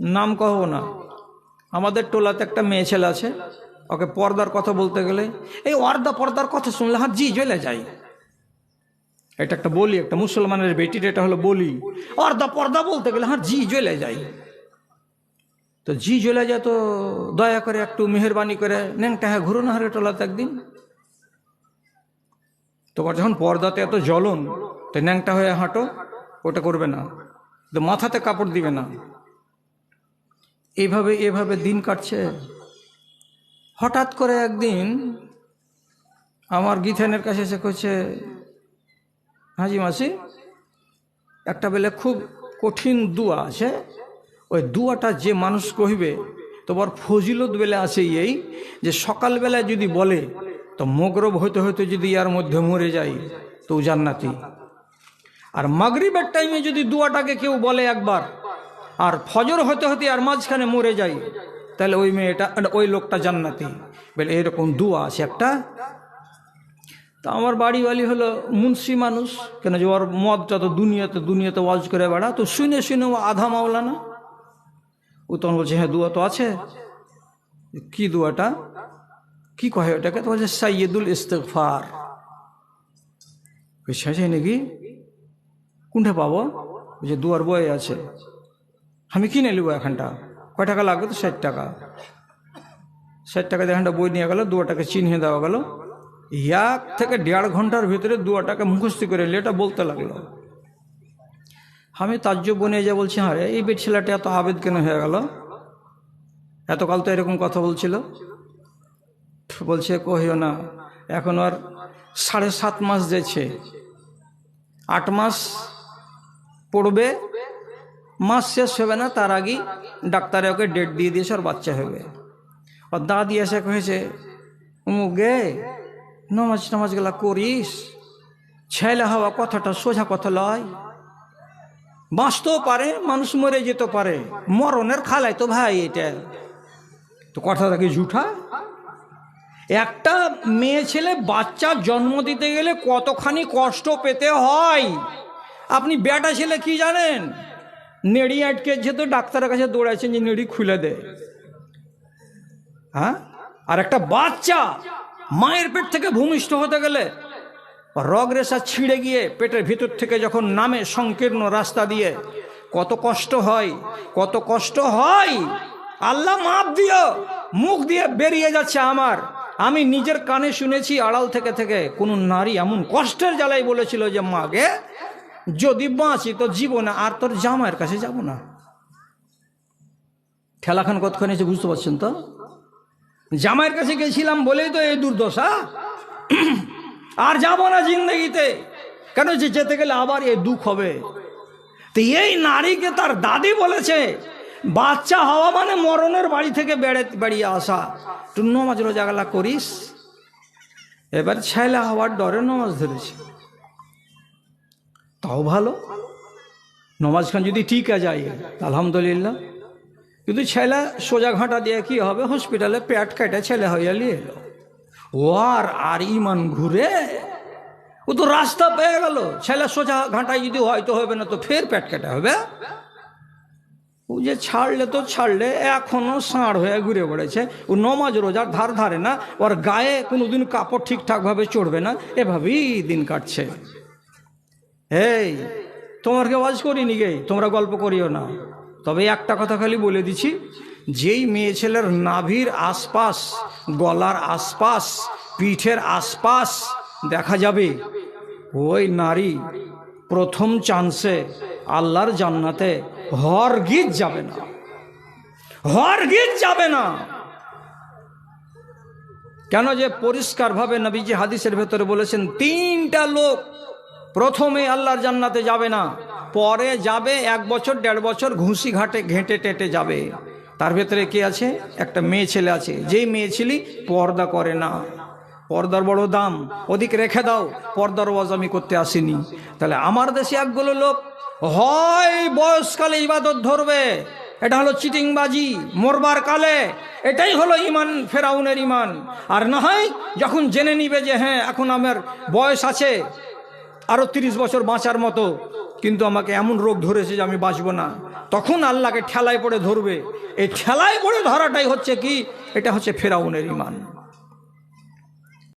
নাম কহবো না। আমাদের টোলাতে একটা মেয়ে ছেলে আছে, ওকে পর্দার কথা বলতে গেলে, এই অর্দা পর্দার কথা শুনলে হাত জি, জ্বলে যাই এটা একটা বলি, একটা মুসলমানের বেটির এটা হলো বলি। অর্দা পর্দা বলতে গেলে হ্যাঁ জি, জ্বলে যাই তো জি জ্বলে যায় তো দয়া করে একটু মেহরবানি করে ন্যাংটা হ্যাঁ না হারে টোলাতে একদিন। তোমার যখন পর্দাতে এত জ্বলন, তো ন্যাংটা হয়ে হাঁটো, ওটা করবে না। তো মাথাতে কাপড় দিবে না। এভাবে এভাবে দিন কাটছে। হঠাৎ করে একদিন আমার গীথানের কাছে এসে কইছে, হাজি মাসি, একটা বেলে খুব কঠিন দুয়া আছে। ওই দুয়াটা যে মানুষ কহিবে, তোমার ফজিলত বেলে আছে এই যে সকালবেলায় যদি বলে, তো মগরব হইতে হইতে যদি ইয়ার মধ্যে মরে যাই তো জান্নাতি। আর মাগরিবের টাইমে যদি দুয়াটাকে কেউ বলে একবার আর ফজর হতে হতে আর মাঝখানে মরে যাই তাহলে ওই মেয়েটা ওই লোকটা জান্নাতি। বলে, এরকম দুয়া আছে একটা। তা আমার বাড়িওয়ালি হলো মুন্সি মানুষ। কেন যে ওর মদটা তো দুনিয়াতে দুনিয়াতে ওয়াজ করে বেড়া তো শুনে শুনে ও আধা মাওলা না ও তখন বলছে হ্যাঁ দুয়া তো আছে। কি দুয়াটা? কি কহে ওটাকে? তো বলছে, সাইয়দুল ইস্তেকফার সাজে নাকি? কোনটা পাবো? যে দুয়ার বই আছে। আমি কিনে নেব এখানটা। কয় টাকা লাগবে তো? ষাট টাকা। ষাট টাকা এখানটা বই নিয়ে গেল, দুয়াটাকে চিহ্নে দেওয়া গেল। এক থেকে দেড় ঘণ্টার ভিতরে দুয়াটাকে মুখস্থি করে এটা বলতে লাগল। আমি তাজ্য বনে যা বলছি হ্যাঁ এই বেট ছেলেটা এত আবেদ কেন হয়ে গেল? এতকাল তো এরকম কথা বলছিল। বলছে, কহিও না, এখন আর সাড়ে সাত মাস যেছে আট মাস পড়বে মাস শেষ হবে না, তার আগেই ডাক্তারে ওকে ডেট দিয়ে দিয়েছে আর বাচ্চা হবে। আর দাদি এসে কহেছে উমুক গে, নমাজ টমাজ গেলা করিস, ছেলে হওয়া কথাটা সোজা কথা লয়। বাঁচতেও পারে, মানুষ মরে যেতে পারে, মরণের খালাই তো ভাই এটা। তো কথাটা কি ঝুঠা? একটা মেয়ে ছেলে বাচ্চা জন্ম দিতে গেলে কতখানি কষ্ট পেতে হয়? আপনি বেটা ছেলে কি জানেন? নেড়ি আটকে যেহেতু ডাক্তারের কাছে দৌড়াচ্ছেন যে নেড়ি খুলে দে। হ্যাঁ? আর একটা বাচ্চা মায়ের পেট থেকে ভূমিষ্ঠ হতে গেলে রগ রেশা ছিঁড়ে গিয়ে পেটের ভিতর থেকে যখন নামে সংকীর্ণ রাস্তা দিয়ে, কত কষ্ট হয়, কত কষ্ট হয়। আল্লাহ মাপ দিও, মুখ দিয়ে বেরিয়ে যাচ্ছে আমার। আমি নিজের কানে শুনেছি, আড়াল থেকে থেকে কোনো নারী এমন কষ্টের জ্বালাই বলেছিল যে মাগে যদি বাঁচি, তো জীবনে আর তোর জামাইয়ের কাছে যাব না। ঠেলাখান কতক্ষণ এসে বুঝতে পারছেন তো? জামাইয়ের কাছে গেছিলাম বলেই তো এই দুর্দশা। আর যাব না জিন্দগিতে। কেন যে যেতে গেলে আবার এই দুঃখ হবে? তো এই নারীকে তার দাদি বলেছে, বাচ্চা হওয়া মানে মরণের বাড়ি থেকে বেড়ে বেড়িয়ে আসা। তুই নমাজ রোজাগালা করিস। এবার ছেলে হওয়ার ডরে নমাজ ধরেছে। তাও ভালো। নমাজ খান যদি টিকা যায়, আলহামদুলিল্লাহ। কিন্তু ছেলে সোজা ঘাঁটা দিয়ে কি হবে? হসপিটালে পেট কেটে ছেলে হইয়া নিয়ে এলো। ও আর আর ইমান ঘুরে? ও তো রাস্তা পেয়ে গেল। ছেলে সোজা ঘাঁটায় যদি হয়তো হবে না, তো ফের পেট কেটে হবে? ও যে ছাড়লে তো ছাড়লে, এখনও সাঁড় হয়ে ঘুরে বেড়েছে ও নমাজ রোজার ধার ধারে না, ওর গায়ে কোনোদিন কাপড় ঠিকঠাকভাবে চড়বে না, এভাবেই দিন কাটছে। এই তোমার কেউ আজ করিনি গে, তোমরা গল্প করিও না। তবে একটা কথা খালি বলে দিছি যেই মেয়ে ছেলের নাভির আশপাশ, গলার আশপাশ, পিঠের আশপাশ দেখা যাবে, ওই নারী প্রথম চান্সে আল্লাহর জান্নাতে হরগিজ যাবে না। হরগিজ যাবে না। কেন যে পরিষ্কারভাবে নবীজি হাদিসের ভেতরে বলেছেন, তিনটা লোক প্রথমে আল্লাহর জান্নাতে যাবে না। পরে যাবে, এক বছর, দেড় বছর, ঘুষি ঘাটে, ঘেঁটে টেটে যাবে। তার ভেতরে কে আছে? একটা মেয়ে ছেলে আছে। যেই মেয়ে ছেলে পর্দা করে না। পর্দার বড় দাম। ওদিক রেখে দাও। পর্দার ওয়াজ আমি করতে আসিনি। তাহলে আমার দেশে একগুলো লোক হয়, বয়সকালে ইবাদত ধরবে। এটা হলো চিটিংবাজি, মরবার কালে। এটাই হলো ইমান, ফেরাউনের ইমান। আর না হয় যখন জেনে নিবে যে হ্যাঁ এখন আমার বয়স আছে। আরও তিরিশ বছর বাঁচার মতো। কিন্তু আমাকে এমন রোগ ধরেছে যে আমি বাঁচব না। তখন আল্লাহকে ঠেলায় পড়ে ধরবে। এই ঠেলায় পড়ে ধরাটাই হচ্ছে কি? এটা হচ্ছে ফেরাউনের ইমান